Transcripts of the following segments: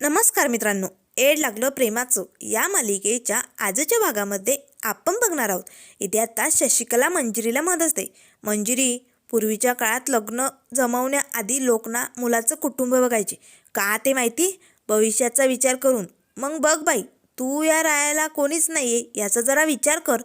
नमस्कार मित्रांनो एड लागलं प्रेमाचं या मालिकेच्या आजच्या भागामध्ये आपण बघणार आहोत. इथे आता शशिकला मंजिरीला मदत असते. मंजिरी पूर्वीच्या काळात लग्न जमवण्याआधी लोकना मुलाचं कुटुंब बघायचे. का ते माहिती? भविष्याचा विचार करून. मग बघ बाई तू या रायाला कोणीच नाही आहे याचा जरा विचार कर.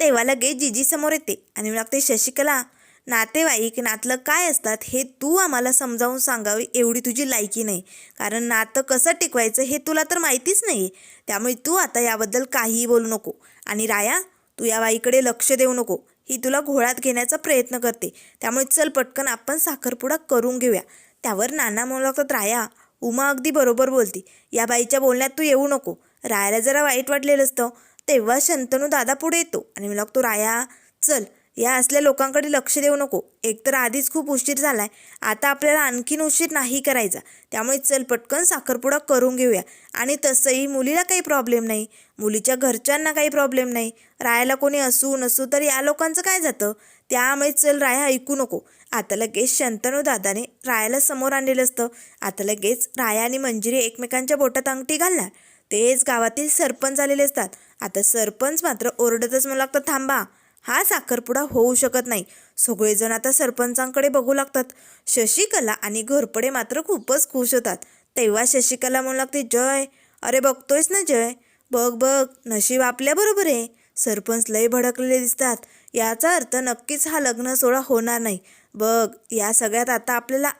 तेव्हा लगेच जिजी समोर येते आणि मला लागते शशिकला नातेवाईक नातलं काय असतात हे तू आम्हाला समजावून सांगावे एवढी तुझी लायकी नाही. कारण नातं कसं टिकवायचं हे तुला तर माहितीच नाही. त्यामुळे तू आता याबद्दल काहीही बोलू नको. आणि राया तू या बाईकडे लक्ष देऊ नको. ही तुला घोळात घेण्याचा प्रयत्न करते. त्यामुळे चल पटकन आपण साखरपुडा करून घेऊया. त्यावर नाना मुलाखत राया उमा अगदी बरोबर बोलती. या बाईच्या बोलण्यात तू येऊ नको. रायाला जरा वाईट वाटलेलं असतं. तेव्हा शंतनू दादा पुढे येतो. आणि मला लागतो राया चल. या असल्या लोकांकडे लक्ष देऊ नको. एकतर आधीच खूप उशीर झालाय. आता आपल्याला आणखीन उशीर नाही करायचा. त्यामुळे चल पटकन साखरपुडा करून घेऊया. आणि तसंही मुलीला काही प्रॉब्लेम नाही. मुलीच्या घरच्यांना काही प्रॉब्लेम नाही. रायाला कोणी असू नसू तर या लोकांचं काय जातं? त्यामुळे चल राया ऐकू नको. आता लगेच शंतनू दादाने रायाला समोर आणलेलं असतं. आता लगेच राया आणि मंजिरी एकमेकांच्या बोटात अंगठी घालणार. तेच गावातील सरपंच आलेले असतात. आता सरपंच मात्र ओरडतच मला लागतं थांबा. हा साखरपुडा होऊ शकत नाही. सगळेजण आता सरपंचांकडे बघू लागतात. शशिकला आणि घोरपडे मात्र खूपच खुश होतात. तेव्हा शशिकला म्हणू लागते जय. अरे बघतोयस ना जय. बघ बघ नशीब आपल्याबरोबर आहे. सरपंच लय भडकलेले दिसतात. याचा अर्थ नक्कीच हा लग्न सोहळा होणार नाही. बघ या सगळ्यात आता आपल्याला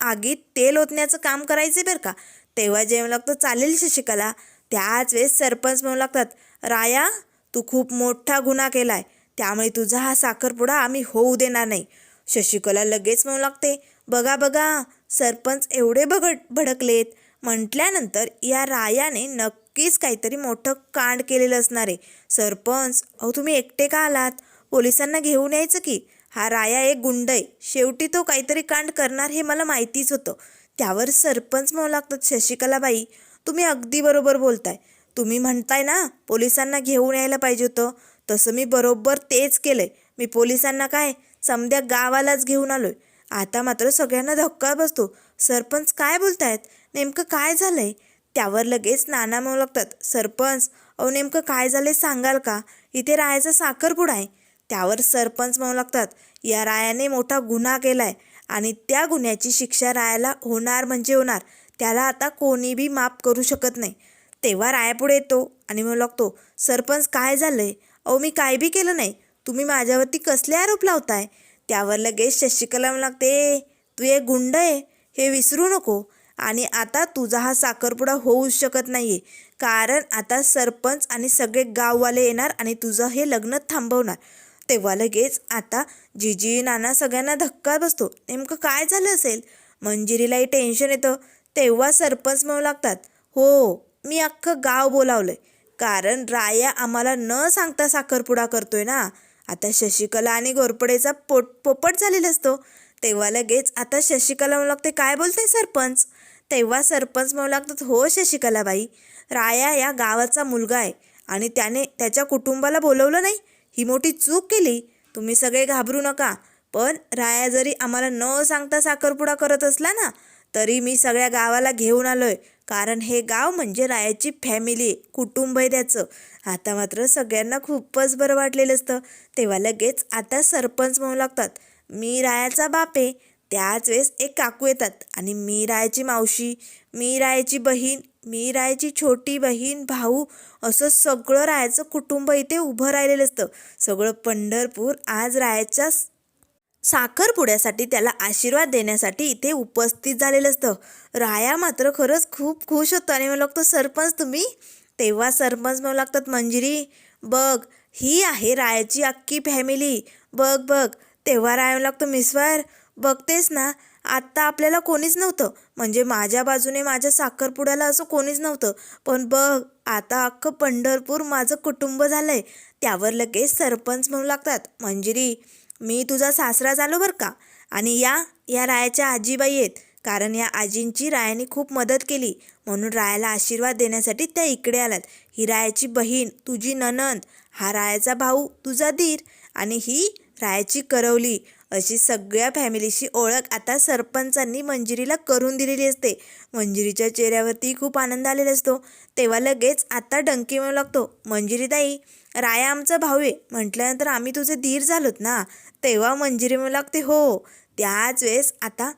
आगीत तेल ओतण्याचं काम करायचं बरं का. तेव्हा जेवण लागतं चालेल शशिकला. त्याच वेळेस सरपंच म्हणू लागतात राया तू खूप मोठा गुन्हा केलाय. त्यामुळे तुझा हा साखरपुडा आम्ही होऊ देणार नाही. शशिकला लगेच म्हणू लागते बघा बघा सरपंच एवढे बघट भडकलेत. म्हटल्यानंतर या रायाने नक्कीच काहीतरी मोठं कांड केलेलं असणार आहे. सरपंच अहो तुम्ही एकटे का आलात? पोलिसांना घेऊन यायचं की? हा राया एक गुंड आहे. शेवटी तो काहीतरी कांड करणार हे मला माहितीच होतं. त्यावर सरपंच म्हणू लागतात शशिकलाबाई तुम्ही अगदी बरोबर बोलताय. तुम्ही म्हणताय ना पोलिसांना घेऊन यायला पाहिजे होतं. तसं मी बरोबर तेच केलंय. मी पोलिसांना काय समद्या गावालाच घेऊन आलोय. आता मात्र सगळ्यांना धक्का बसतो. सरपंच काय बोलतायत? नेमकं काय झालंय? त्यावर लगेच नाना म्हणू लागतात सरपंच अहो नेमकं काय झालंय सांगाल का? इथे रायाचा साखरपुडा आहे. त्यावर सरपंच म्हणू लागतात या रायाने मोठा गुन्हा केलाय आणि त्या गुन्ह्याची शिक्षा रायाला होणार म्हणजे होणार. त्याला आता कोणीबी माफ करू शकत नाही. तेव्हा रायापुढे येतो आणि म्हणू लागतो सरपंच काय झालंय? अहो मी काय बी केलं नाही. तुम्ही माझ्यावरती कसले आरोप लावताय? त्यावर लगेच शशिकला लागते तू एक गुंड आहे हे विसरू नको. आणि आता तुझा हा साखरपुडा होऊ शकत नाहीये. कारण आता सरपंच आणि सगळे गाववाले येणार आणि तुझं हे लग्न थांबवणार. तेव्हा लगेच आता जिजी नाना सगळ्यांना धक्का बसतो. नेमकं काय झालं असेल? मंजिरीलाही टेन्शन येतं. तेव्हा सरपंच म्हणू लागतात हो मी अख्खं गाव बोलावलंय. कारण राया आम्हाला न सांगता साखरपुडा करतोय ना. आता शशिकला आणि घोरपडेचा पोट पोपट झालेला असतो. तेव्हा लगेच आता शशिकला म्हणू लागते काय बोलते सरपंच? तेव्हा सरपंच म्हणू लागतात हो शशिकलाबाई राया या गावाचा मुलगा आहे आणि त्याने त्याच्या कुटुंबाला बोलवलं नाही. ही मोठी चूक केली. तुम्ही सगळे घाबरू नका. पण राया जरी आम्हाला न सांगता साखरपुडा करत असला ना तरी मी सगळ्या गावाला घेऊन आलोय. कारण हे गाव म्हणजे रायाची फॅमिली कुटुंब आहे त्याचं. आता मात्र सगळ्यांना खूपच बरं वाटलेलं असतं. तेव्हा लगेच आता सरपंच म्हणू लागतात मी रायाचा बाप आहे. त्याच वेळेस एक काकू येतात आणि मी रायाची मावशी मी रायाची बहीण मी रायाची छोटी बहीण भाऊ असं सगळं रायाचं कुटुंब इथे उभं राहिलेलं असतं. सगळं पंढरपूर आज रायाच्या साखरपुड्यासाठी त्याला आशीर्वाद देण्यासाठी इथे उपस्थित झालेलं असतं. राया मात्र खरंच खूप खुश होतो आणि म्हणू लागतो सरपंच तुम्ही? तेव्हा सरपंच म्हणू लागतात मंजिरी बघ ही आहे रायाची अख्खी फॅमिली बघ बघ तेव्हा राया म्हणू लागतो मिसवर बघतेस ना आत्ता आपल्याला कोणीच नव्हतं. म्हणजे माझ्या बाजूने माझ्या साखरपुड्याला असं कोणीच नव्हतं. पण बघ आता अख्खं पंढरपूर माझं कुटुंब झालं आहे त्यावर लगेच सरपंच म्हणू लागतात मंजिरी मी तुझा सासरा झालो बरं का? आणि या या रायाच्या आजीबाई आहेत. कारण या आजींची रायाने खूप मदत केली. म्हणून रायाला आशीर्वाद देण्यासाठी त्या इकडे आल्यात. ही रायाची बहीण तुझी ननंद हा रायाचा भाऊ तुझा धीर आणि ही रायाची करवली. अशी सगळ्या फॅमिलीशी ओळख आता सरपंचांनी मंजिरीला करून दिलेली असते. मंजिरीच्या चेहऱ्यावरती खूप आनंद आलेला असतो. तेव्हा लगेच आता डंकी मिळू लागतो. मंजिरी ताई राया आमचा भाऊ आहे. म्हटल्यानंतर आम्ही तुझे धीर झालोत ना? तेव्हा मंजिरी मिळू लागते. हो. त्याच वेळेस आता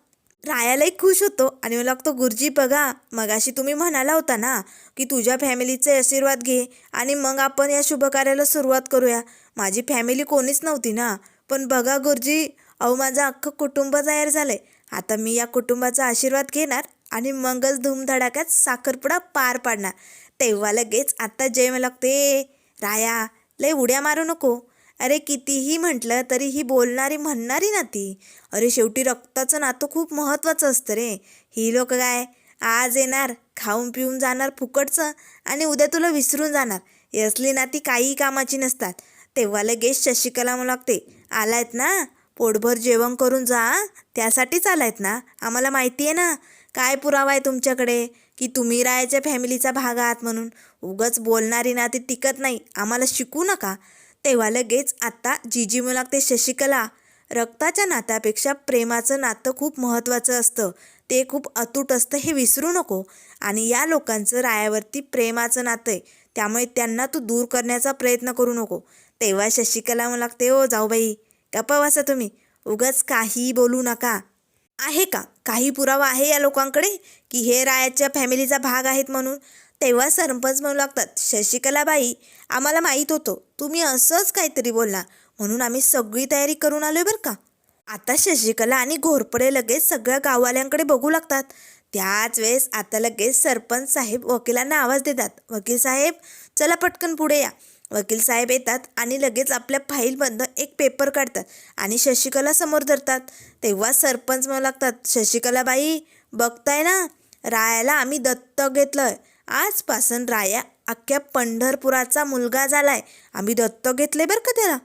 रायालाही खुश होतो आणि मला लागतो गुरुजी बघा मगाशी तुम्ही म्हणाला होता ना की तुझ्या फॅमिलीचे आशीर्वाद घे आणि मग आपण या शुभकार्याला सुरुवात करूया. माझी फॅमिली कोणीच नव्हती ना. पण बघा गुरुजी अहो माझं अख्खं कुटुंब तयार आहे आता मी या कुटुंबाचा आशीर्वाद घेणार आणि मगच धूमधडाक्यात साखरपुडा पार पाडणार. तेव्हा लगेच आत्ता जय मला लागते राया लय उड्या मारू नको. अरे कितीही म्हटलं तरी ही बोलणारी म्हणणारी ना ती अरे शेवटी रक्ताचं नातं खूप महत्त्वाचं असतं रे. ही लोक काय? आज येणार खाऊन पिऊन जाणार फुकटचं आणि उद्या तुला विसरून जाणार. असली नाती काही कामाची नसतात. तेव्हा लगेच शशिकला मला लागते आलायत ना? पोटभर जेवण करून जा त्यासाठीच आलायत ना? आम्हाला माहिती आहे ना? काय पुरावा आहे तुमच्याकडे? की तुम्ही रायाच्या फॅमिलीचा भाग आहात म्हणून. उगच बोलणारी नाती टिकत नाही. आम्हाला शिकू नका. तेव्हा लगेच आत्ता जीजी मुलागते शशिकला. रक्ताच्या नात्यापेक्षा प्रेमाचं नातं खूप महत्त्वाचं असतं. ते खूप अतूट असतं हे विसरू नको. आणि या लोकांचं रायावरती प्रेमाचं नातं आहे. त्यामुळे त्यांना तू दूर करण्याचा प्रयत्न करू नको. तेव्हा शशिकला मला लागते ओ जाऊबाई गप्पा वासा तुम्ही. उगाच काही बोलू नका. आहे का? काही पुरावा आहे या लोकांकडे? की हे रायाच्या फॅमिलीचा भाग आहेत म्हणून? तेव्हा सरपंच म्हणू लागतात शशिकलाबाई आम्हाला माहीत होतं. तुम्ही असंच काहीतरी बोलला. म्हणून आम्ही सगळी तयारी करून आलोय बरं का. आता शशिकला आणि घोरपडे लगेच सगळ्या गाववाल्यांकडे बघू लागतात. त्याच वेळेस आता लगेच सरपंच साहेब वकिलांना आवाज देतात. वकील साहेब चला पटकन पुढे या. वकील साहेब येतात आणि लगेच आपल्या फाईलमधनं एक पेपर काढतात आणि शशिकला समोर धरतात. तेव्हा सरपंच म्हणू लागतात शशिकलाबाई बघताय ना रायाला आम्ही दत्तक घेतलंय. आजपासून राया अख्ख्या पंढरपुराचा मुलगा झालाय. आम्ही दत्तक घेतले बरं का त्याला?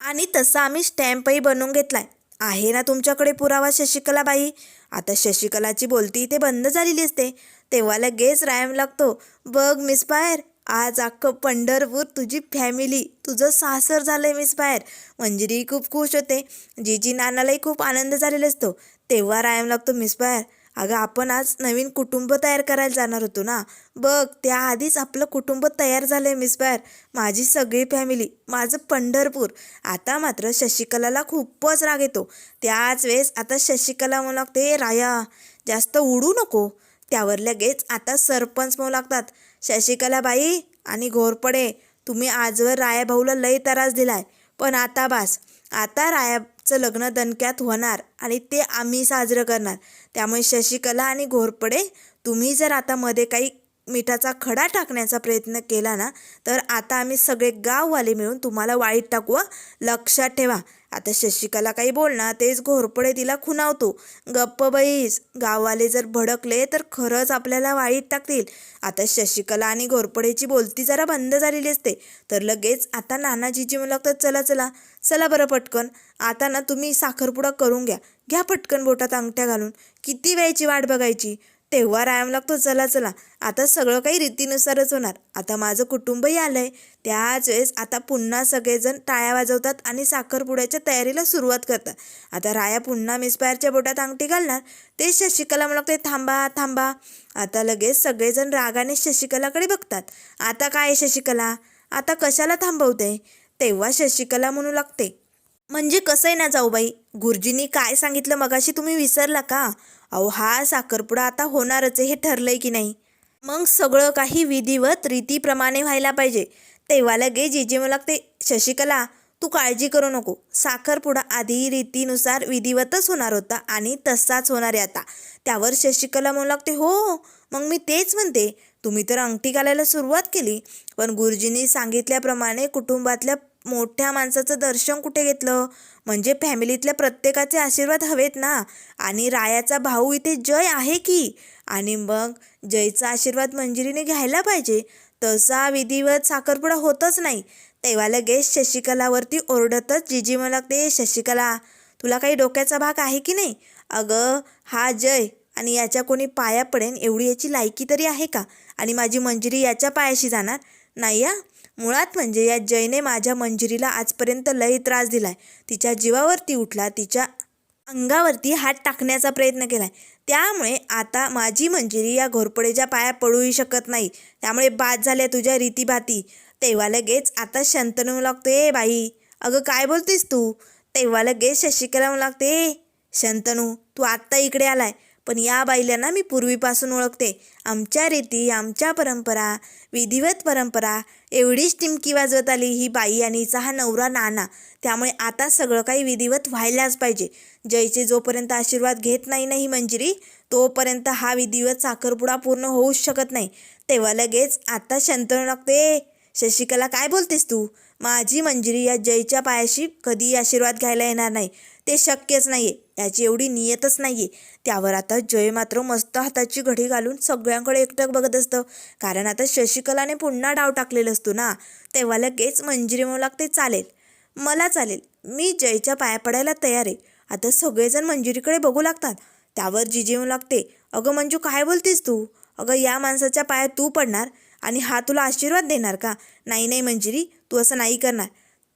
आणि तसा आम्ही स्टॅम्पही बनवून घेतलाय. आहे ना तुमच्याकडे पुरावा शशिकलाबाई आता शशिकलाची बोलती इथे बंद झालेली असते. तेव्हा लगेच रायम लागतो बघ मिस पायर आज अख्खं पंढरपूर तुझी फॅमिली तुझं सासर झालं मिस बाहेर. मंजिरी खूप खुश होते. जीजी नानालाही खूप आनंद झालेला असतो. तेव्हा रायम लागतो मिस बाहेर अगं आपण आज नवीन कुटुंब तयार करायला जाणार होतो ना? बघ त्याआधीच आपलं कुटुंब तयार झालं आहे मिस बाहेर. माझी सगळी फॅमिली माझं पंढरपूर. आता मात्र शशिकलाला खूपच राग येतो. त्याच वेळेस आता शशिकला म्हणू लागते राया जास्त उडू नको. त्यावर लगेच आता सरपंच म्हणू लागतात. शशिकलाबाई आणि घोरपडे तुम्ही आजवर रायाभाऊला लय त्रास दिलाय. पण आता बास आता रायाचं लग्न दणक्यात होणार आणि ते आम्ही साजरं करणार. त्यामुळे शशिकला आणि घोरपडे तुम्ही जर आता मध्ये काही मिठाचा खडा टाकण्याचा प्रयत्न केला ना तर आता आम्ही सगळे गाववाले मिळून तुम्हाला वाईट टाकू लक्षात ठेवा. आता शशिकला काही बोलणार तेच घोरपडे तिला खुनावतो गप्प बैस गाववाले जर भडकले तर खरंच आपल्याला वाईट टाकतील. आता शशिकला आणि घोरपडेची बोलती जरा बंद झालेली असते. तर लगेच आता नानाजीची मुलाखत लागतात चला चला. चला बरं पटकन. आता ना तुम्ही साखरपुडा करून घ्या. घ्या पटकन बोटात अंगठ्या घालून. किती वेळची वाट बघायची? तेव्हा रायम लागतो चला चला आता सगळं काही रीतीनुसारच होणार. आता माझं कुटुंबही आलंय. त्याच वेळेस आता पुन्हा सगळेजण टाळ्या वाजवतात आणि साखरपुड्याच्या तयारीला सुरुवात करतात. आता राया पुन्हा मिसपायरच्या बोटात अंगठी घालणार. ते शशिकला म्हणू लागते थांबा थांबा. आता लगेच सगळेजण रागाने शशिकलाकडे बघतात. आता काय शशिकला? आता कशाला थांबवते? तेव्हा शशिकला म्हणू लागते म्हणजे कसं आहे ना जाऊबाई? गुरुजींनी काय सांगितलं मगाशी तुम्ही विसरला का? अहो हा साखरपुडा आता होणारच आहे हे ठरलंय की नाही? मग सगळं काही विधिवत रीतीप्रमाणे व्हायला पाहिजे. तेव्हा लगे जीजी मला लागते शशिकला तू काळजी करू नको. साखरपुडा आधी रीतीनुसार विधिवतच होणार होता आणि तसाच होणार आहे आता. त्यावर शशिकला म्हणू लागते हो मग मी तेच म्हणते. तुम्ही तर अंगठी घालायला सुरुवात केली. पण गुरुजींनी सांगितल्याप्रमाणे कुटुंबातल्या मोठ्या माणसाचं दर्शन कुठे घेतलं? म्हणजे फॅमिलीतल्या प्रत्येकाचे आशीर्वाद हवेत ना? आणि रायाचा भाऊ इथे जय आहे की? आणि मग जयचा आशीर्वाद मंजिरीने घ्यायला पाहिजे. तसा विधिवत साखरपुडा होतच नाही. तेव्हा लगेच शशिकलावरती ओरडतच जिजी मला लागते शशिकला तुला काही डोक्याचा भाग आहे की नाही? अगं हा जय आणि याच्या कोणी पाया पडेन एवढी याची लायकी तरी आहे का? आणि माझी मंजिरी याच्या पायाशी जाणार? नाही या मुळात म्हणजे या जयने माझ्या मंजिरीला आजपर्यंत लई त्रास दिलाय. तिच्या जीवावरती उठला तिच्या अंगावरती हात टाकण्याचा प्रयत्न केलाय. त्यामुळे आता माझी मंजिरी या घोरपडेच्या पाया पडूही शकत नाही. त्यामुळे बाद झाल्या तुझ्या रीतीभाती. तेव्हा लगेच आता शंतनू लागतोय "ए बाई अगं काय बोलतेस तू? तेव्हा लगेच शशिकला लागते शंतनू तू आत्ता इकडे आलाय पण या बाईला ना मी पूर्वीपासून ओळखते. आमच्या रीती आमच्या परंपरा विधिवत परंपरा एवढीच टिमकी वाजवत आली ही बाई आणि हिचा हा नवरा नाना. त्यामुळे आता सगळं काही विधिवत व्हायलाच पाहिजे. जयचे जोपर्यंत आशीर्वाद घेत नाही ना ही मंजिरी तोपर्यंत हा विधिवत साखरपुडा पूर्ण होऊच शकत नाही. तेव्हा लगेच आता शंतनू लागते. शशिकला काय बोलतेस तू? माझी मंजिरी या जयच्या पायाशी कधी आशीर्वाद घ्यायला येणार नाही. ते शक्यच नाही आहे याची एवढी नियतच नाही आहे त्यावर आता जय मात्र मस्त हाताची घडी घालून सगळ्यांकडे एकटक बघत असतं. कारण आता शशिकलाने पुन्हा डाव टाकलेला असतो ना तेव्हा लगेच मंजिरी म्हणू लागते चालेल मला चालेल मी जयच्या पाया पडायला तयार आहे. आता सगळेजण मंजिरीकडे बघू लागतात त्यावर जिजी येऊ लागते अगं मंजू काय बोलतेस तू? अगं या माणसाच्या पायात तू पडणार आणि हा तुला आशीर्वाद देणार का? नाही नाही मंजिरी तू असं नाही करणार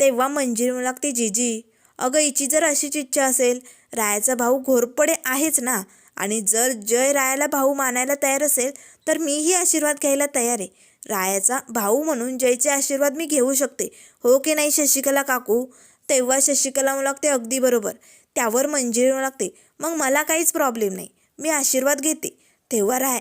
तेव्हा मंजिरी म्हणू लागते जिजी अगं हिची जर अशीच इच्छा असेल रायाचा भाऊ घोरपडे आहेच ना? आणि जर जय रायाला भाऊ मानायला तयार असेल तर मीही आशीर्वाद घ्यायला तयार आहे. रायाचा भाऊ म्हणून जयचे आशीर्वाद मी घेऊ शकते. हो की नाही शशिकला काकू? तेव्हा शशिकला म्हणू लागते अगदी बरोबर. त्यावर मंजिरी म्हणू लागते. मग मला काहीच प्रॉब्लेम नाही. मी आशीर्वाद घेते. तेव्हा राय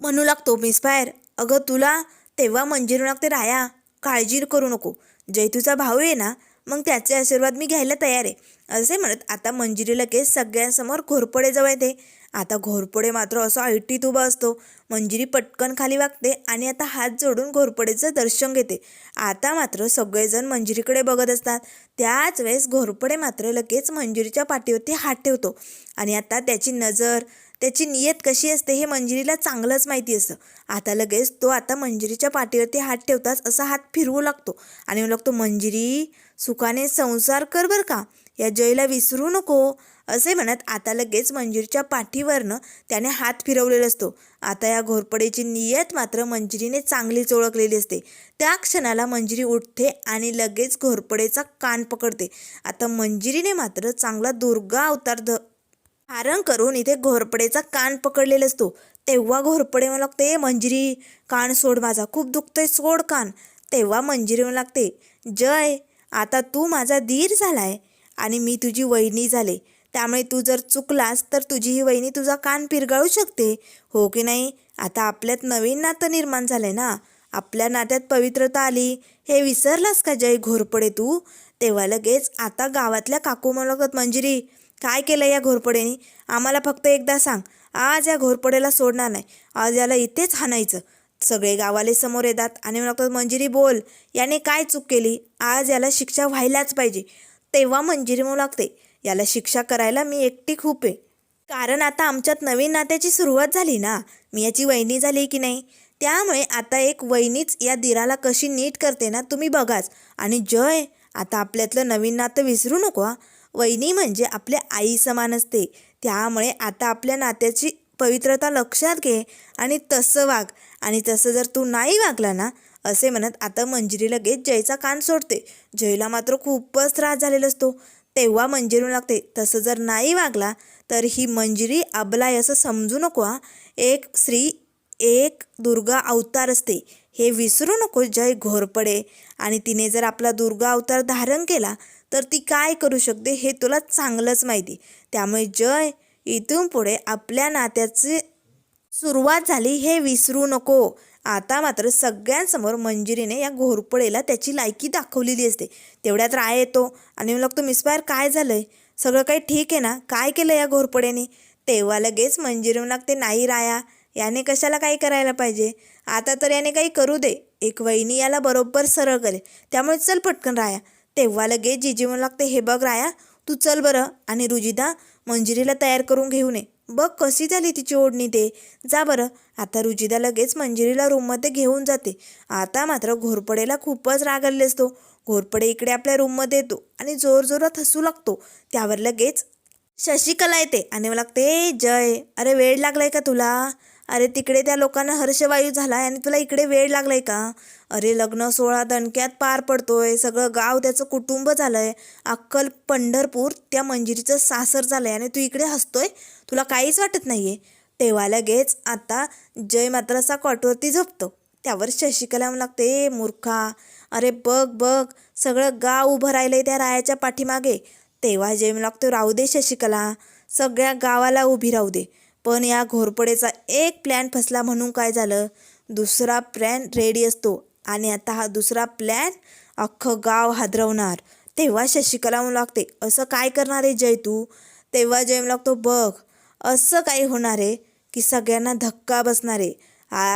म्हणू लागतो मिस फायर अगं तुला तेव्हा मंजिरी लागते राया. काळजी करू नको. जय तुझा भाऊ आहे ना? मग त्याचे आशीर्वाद मी घ्यायला तयार आहे. असे म्हणत आता मंजिरी लगेच सगळ्यांसमोर घोरपडे जवळ येते. आता घोरपडे मात्र असं ऐटीत उभा असतो. मंजिरी पटकन खाली वागते आणि आता हात जोडून घोरपडेचं दर्शन घेते. आता मात्र सगळेजण मंजिरीकडे बघत असतात. त्याच वेळेस घोरपडे मात्र लगेच मंजिरीच्या पाठीवरती हात ठेवतो. आणि आता त्याची नजर त्याची नियत कशी असते हे मंजिरीला चांगलंच माहिती असतं. आता लगेच तो आता मंजिरीच्या पाठीवरती हात ठेवताच असा हात फिरवू लागतो. आणि म्हणू लागतो मंजिरी सुखाने संसार कर बरं का. या जयला विसरू नको. असे म्हणत आता लगेच मंजिरीच्या पाठीवरनं त्याने हात फिरवलेला असतो. आता या घोरपडेची नियत मात्र मंजिरीने चांगलीच ओळखलेली असते. त्या क्षणाला मंजिरी उठते आणि लगेच घोरपडेचा कान पकडते. आता मंजिरीने मात्र चांगला दुर्गा अवतार ध धारण करून इथे घोरपडेचा कान पकडलेला असतो. तेव्हा घोरपडे म्हणू लागते मंजिरी कान सोड माझा खूप दुखतोय सोड कान. तेव्हा मंजिरी म्हणू लागते जय आता तू माझा धीर झालाय आणि मी तुझी वहिनी झाले. त्यामुळे तू जर चुकलास तर तुझी ही वहिनी तुझा कान पिरगाळू शकते. हो की नाही? आता आपल्यात नवीन नातं निर्माण झालंय ना? आपल्या नात्यात पवित्रता आली. हे विसरलास का जय घोरपडे तू? तेव्हा लगेच आता गावातल्या काकू म्हणत मंजिरी काय केलं या घोरपडेनी? आम्हाला फक्त एकदा सांग. आज या घोरपडेला सोडणार नाही. आज याला इथेच हाणायचं. सगळे गावाले समोर येतात आणि म्हणतात मंजिरी बोल. याने काय चूक केली? आज याला शिक्षा व्हायलाच पाहिजे. तेव्हा मंजिरी म्हणू लागते याला शिक्षा करायला मी एकटी खूप आहे. कारण आता आमच्यात नवीन नात्याची सुरुवात झाली ना? मी याची वहिनी झाली की नाही? त्यामुळे आता एक वहिनीच या दिराला कशी नीट करते ना तुम्ही बघाच. आणि जय आता आपल्यातलं नवीन नातं विसरू नको हा. वहिनी म्हणजे आपल्या आई समान असते. त्यामुळे आता आपल्या नात्याची पवित्रता लक्षात घे आणि तसं वाग. आणि तसं जर तू नाही वागला ना असे म्हणत आता मंजिरी लगेच जयचा कान सोडते. जयला मात्र खूपच त्रास झालेला असतो. तेव्हा मंजिरू लागते. तसं जर नाही वागला तर ही मंजिरी अबलाय असं समजू नको एक स्त्री एक दुर्गा अवतार असते. हे विसरू नको जय घोरपडे. आणि तिने जर आपला दुर्गा अवतार धारण केला तर ती काय करू शकते हे तुला चांगलंच माहिती. त्यामुळे जय इथून पुढे आपल्या नात्याची सुरुवात झाली हे विसरू नको. आता मात्र सगळ्यांसमोर मंजिरीने या घोरपडेला त्याची लायकी दाखवलेली असते. तेवढ्यात राय येतो आणि मग लागतो मिसफायर काय झालंय? सगळं काही ठीक आहे ना? काय केलं या घोरपड्याने तेव्हा लगेच मंजिरी लागते नाही राया याने कशाला काही करायला पाहिजे? आता तर याने काही करू दे. एक वहिनी याला बरोबर सरळ करेल. त्यामुळे चल पटकन राया. तेव्हा लगेच जिजी म्हणू लागते हे बघ राया तू चल बरं आणि रुजिदा मंजिरीला तयार करून घेऊन ये बघ कशी झाली तिची ओढणी ते. जा बरं. आता रुजिदा लगेच मंजिरीला रूममध्ये घेऊन जाते. आता मात्र घोरपडेला खूपच रागवले असतो. घोरपडे इकडे आपल्या रूममध्ये येतो आणि जोरजोरात हसू लागतो. त्यावर लगेच शशिकला येते आणि मला लागते जय. अरे वेळ लागलाय का तुला? अरे तिकडे त्या लोकांना हर्षवायू झाला आणि तुला इकडे वेळ लागलाय का? अरे लग्न सोहळा दणक्यात पार पडतोय. सगळं गाव त्याचं कुटुंब झालंय. अक्कल पंढरपूर त्या मंजिरीचं सासर झालंय आणि तू इकडे हसतोय? तुला काहीच वाटत नाहीये? तेव्हा लगेच आता जय मात्र असा कॉटवरती झोपतो. त्यावर शशिकला लागते "ए मूर्खा. अरे बघ बघ. सगळं गाव उभं राहिलंय त्या रायाच्या पाठीमागे. तेव्हा जय लागतो राहू दे शशिकला. सगळ्या गावाला उभी राहू दे. पण या घोरपडेचा एक प्लॅन फसला म्हणून काय झालं? दुसरा प्लॅन रेडी असतो आणि आता हा दुसरा प्लॅन अख्खं गाव हादरवणार. तेव्हा शशिकला म्हणू लागते असं काय करणार आहे जय तू? तेव्हा जय लागतो बघ असं काही होणार आहे की सगळ्यांना धक्का बसणार आहे.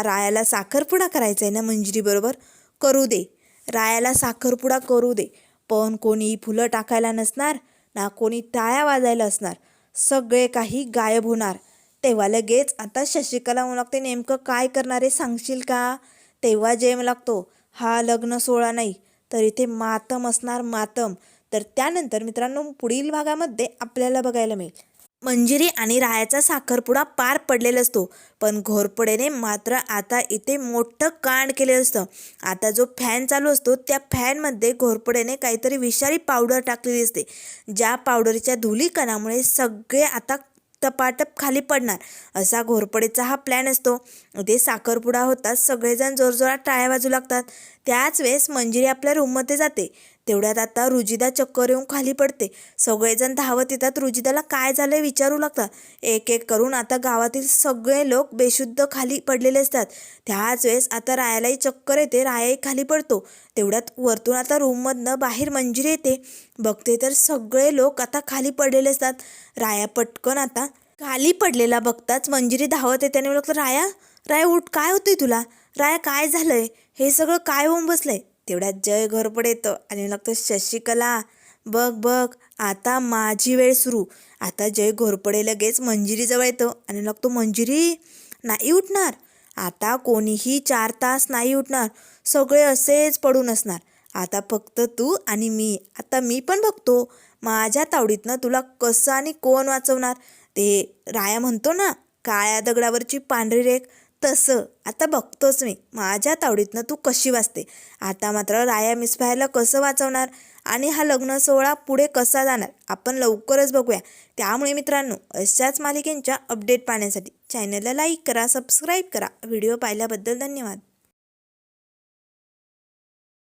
रायाला साखरपुडा करायचा आहे ना मंजिरीबरोबर करू दे. रायाला साखरपुडा करू दे. पण कोणी फुलं टाकायला नसणार ना कोणी टाळ्या वाजायला असणार. सगळे काही गायब होणार. तेव्हा लगेच आता शशिकला म्हणू लागते नेमकं काय करणार आहे सांगशील का? तेव्हा जय म्हणू लागतो हा लग्न सोहळा नाही तर इथे मातम असणार मातम. तर त्यानंतर मित्रांनो पुढील भागामध्ये आपल्याला बघायला मिळेल. मंजिरी आणि रायाचा साखरपुडा पार पडलेला असतो पण घोरपडेने मात्र आता इथे मोठं कांड केलेलं असतं. आता जो फॅन चालू असतो त्या फॅनमध्ये घोरपडेने काहीतरी विषारी पावडर टाकलेली असते. ज्या पावडरच्या धुलीकणामुळे सगळे आता टपाटप खाली पडणार. असा घोरपडेचा हा प्लॅन असतो. ते साखरपुडा होतात. सगळेजण जोरजोरात टाळ्या वाजू लागतात. त्याच वेळेस मंजिरी आपल्या रूममध्ये जाते. तेवढ्यात आता रुजिदा चक्कर येऊन खाली पडते. सगळेजण धावत येतात. रुजिदाला काय झालंय विचारू लागतात. एक एक करून आता गावातील सगळे लोक बेशुद्ध खाली पडलेले असतात. त्याच वेळेस आता रायालाही चक्कर येते. रायाही खाली पडतो. तेवढ्यात वरतून आता रूममधनं बाहेर मंजिरी येते. बघते तर सगळे लोक आता खाली पडलेले असतात. राया पटकन आता खाली पडलेला बघताच मंजिरी धावत येते आणि म्हणलं राया राया उठ काय होतंय तुला? राया काय झालंय? हे सगळं काय होऊन बसलंय? तेवढ्यात जय घरपड येतं. आणि लागतं शशिकला बघ बघ आता माझी वेळ सुरू. आता जय घोरपडे लगेच मंजिरीजवळ येतं. आणि लागतो मंजिरी नाही उठणार. आता कोणीही चार तास नाही उठणार. सगळे असेच पडून असणार. आता फक्त तू आणि मी. आता मी पण बघतो. माझ्या तावडीतनं तुला कसं आणि कोण वाचवणार? ते राया म्हणतो ना काळ्या दगडावरची पांढरी रेख. तसं. आता बघतोच मी. माझ्या तावडीतनं तू कशी वाचते? आता मात्र राया मिसफायरला कसं वाचवणार? आणि हा लग्न सोहळा पुढे कसा जाणार? आपण लवकरच बघूया. त्यामुळे मित्रांनो अशाच मालिकेंच्या अपडेट पाहण्यासाठी चॅनलला लाईक करा सबस्क्राईब करा. व्हिडिओ पाहिल्याबद्दल धन्यवाद.